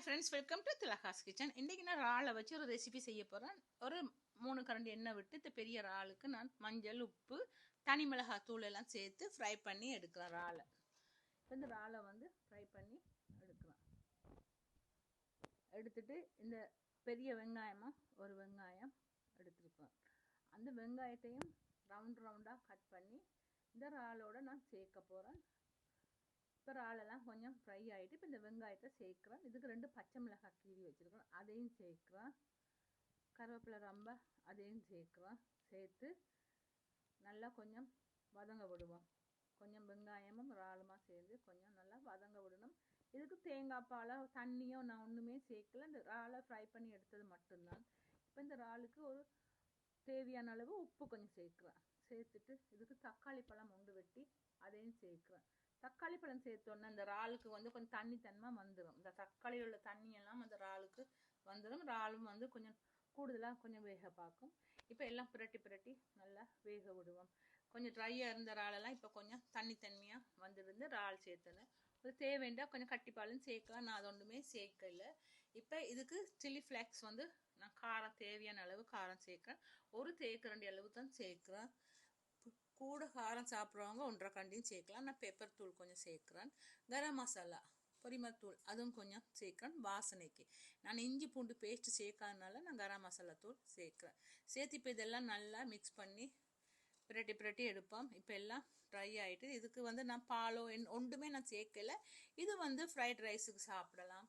Hi friends welcome to Thilagas kitchen இன்றைக்கி நான் இறாலை வச்சு ஒரு ரெசிபி செய்ய போகிறேன் ஒரு மூணு கரண்டி எண்ணெய் விட்டு இந்த பெரிய இறாலுக்கு நான் மஞ்சள் உப்பு தனி மிளகாய் தூள் எல்லாம் சேர்த்து ஃப்ரை பண்ணி எடுக்கிறேன் இறாலை. இப்போ இந்த இறாலை வந்து ஃப்ரை பண்ணி எடுக்கிறேன் எடுத்துட்டு இந்த பெரிய வெங்காயமாக ஒரு வெங்காயம் எடுத்துருக்கேன் அந்த வெங்காயத்தையும் ரவுண்ட் ரவுண்டாக கட் பண்ணி இந்த இறாலோட நான் சேர்க்க போகிறேன் இப்போ இறாலெல்லாம் கொஞ்சம் ஃப்ரை இப்போ இந்த வெங்காயத்தை சேர்க்குறேன் இதுக்கு ரெண்டு பச்சை மிளகாய் கீறி வச்சுருக்கேன் அதையும் சேர்க்குறேன் கருவேப்பிலை ரொம்ப அதையும் சேர்க்குறேன் சேர்த்து நல்லா கொஞ்சம் வதங்க விடுவோம். கொஞ்சம் வெங்காயமும் இறாலுமா சேர்ந்து கொஞ்சம் நல்லா வதங்க விடணும். இதுக்கு தேங்காய் பாலை தண்ணியோ நான் ஒன்றுமே சேர்க்கல. இந்த இறாலை ஃப்ரை பண்ணி எடுத்தது மட்டும்தான். இப்போ இந்த இறாலுக்கு ஒரு தேவையான அளவு உப்பு கொஞ்சம் சேர்க்குறேன் சேர்த்துட்டு இதுக்கு தக்காளி பழம் உண்டு வெட்டி அதையும் சேர்க்குறேன் தக்காளி பழம் சேர்த்தோன்னே அந்த இறாலுக்கு வந்து கொஞ்சம் தண்ணி தன்மை வந்துடும் இந்த தக்காளியில் உள்ள தண்ணியெல்லாம் அந்த இறாலுக்கு வந்துடும் இறாலும் வந்து கொஞ்சம் கூடுதலாக கொஞ்சம் வேக பார்க்கும். இப்போ எல்லாம் புரட்டி புரட்டி நல்லா வேக விடுவோம். கொஞ்சம் ட்ரையாக இருந்த இறாலெல்லாம் இப்போ கொஞ்சம் தண்ணி தன்மையாக வந்துருந்து இறால் சேர்த்தேன். அது தேவைண்டா கொஞ்சம் கட்டிப்பாலும் சேர்க்கலாம். நான் அது ஒன்றுமே சேர்க்கல. இப்போ இதுக்கு சில்லி ஃப்ளேக்ஸ் வந்து நான் காரம் தேவையான அளவு காரம் சேர்க்குறேன். ஒரு தேக்கரண்டி அளவு தான் சேர்க்குறேன். கூட காரம் சாப்பிட்றவங்க ஒன்றரை கண்டியும் சேர்க்கலாம். நான் பெப்பர் தூள் கொஞ்சம் சேர்க்குறேன். கரம் மசாலா பொரிமத்தூள் அதுவும் கொஞ்சம் சேர்க்குறேன். வாசனைக்கு. நான் இஞ்சி பூண்டு பேஸ்ட்டு சேர்க்காதனால நான் கரம் மசாலா தூள் சேர்க்குறேன். சேர்த்து இப்போ இதெல்லாம் நல்லா மிக்ஸ் பண்ணி பிரட்டி பிரட்டி எடுப்போம். இப்போ எல்லாம் ட்ரை ஆகிட்டு இதுக்கு வந்து நான் பாலோ என் ஒன்றுமே நான் சேர்க்கல. இது வந்து ஃப்ரைட் ரைஸுக்கு சாப்பிடலாம்.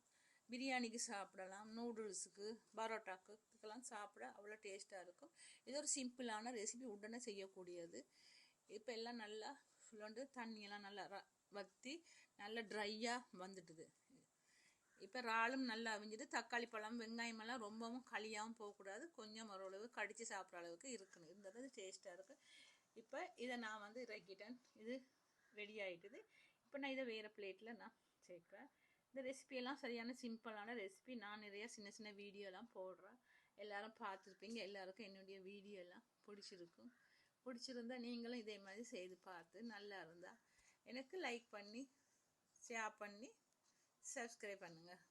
பிரியாணிக்கு சாப்பிடலாம் நூடுல்ஸுக்கு பரோட்டாக்கு இதுக்கெல்லாம் சாப்பிட அவ்வளோ டேஸ்ட்டாக இருக்கும். இது ஒரு சிம்பிளான ரெசிபி உடனே செய்யக்கூடியது. இப்போ எல்லாம் நல்லா சுழண்டு தண்ணியெல்லாம் நல்லா வற்றி நல்லா ட்ரையாக வந்துட்டுது இப்போ இறாலும் நல்லா அவிஞ்சிட்டு தக்காளி பழம் வெங்காயமெல்லாம் ரொம்பவும் களியாகவும் போகக்கூடாது. கொஞ்சம் ஓரளவு கடித்து சாப்பிட்ற அளவுக்கு இருக்கணும். இருந்தால் டேஸ்ட்டாக இருக்கும். இப்போ இதை நான் வந்து இறக்கிட்டேன். இது ரெடி ஆகிட்டுது இப்போ நான் இதை வேறு பிளேட்டில் நான் சேர்க்குறேன். இந்த ரெசிபியெல்லாம் சரியான சிம்பிளான ரெசிபி நான் நிறைய சின்ன சின்ன வீடியோலாம் போடுறேன். எல்லாரும் பார்த்துருப்பீங்க. எல்லாருக்கும் என்னுடைய வீடியோலாம் பிடிச்சிருக்கும். பிடிச்சிருந்தா நீங்களும் இதே மாதிரி செய்து பார்த்து நல்லா இருந்தால் எனக்கு லைக் பண்ணி ஷேர் பண்ணி சப்ஸ்கிரைப் பண்ணுங்கள்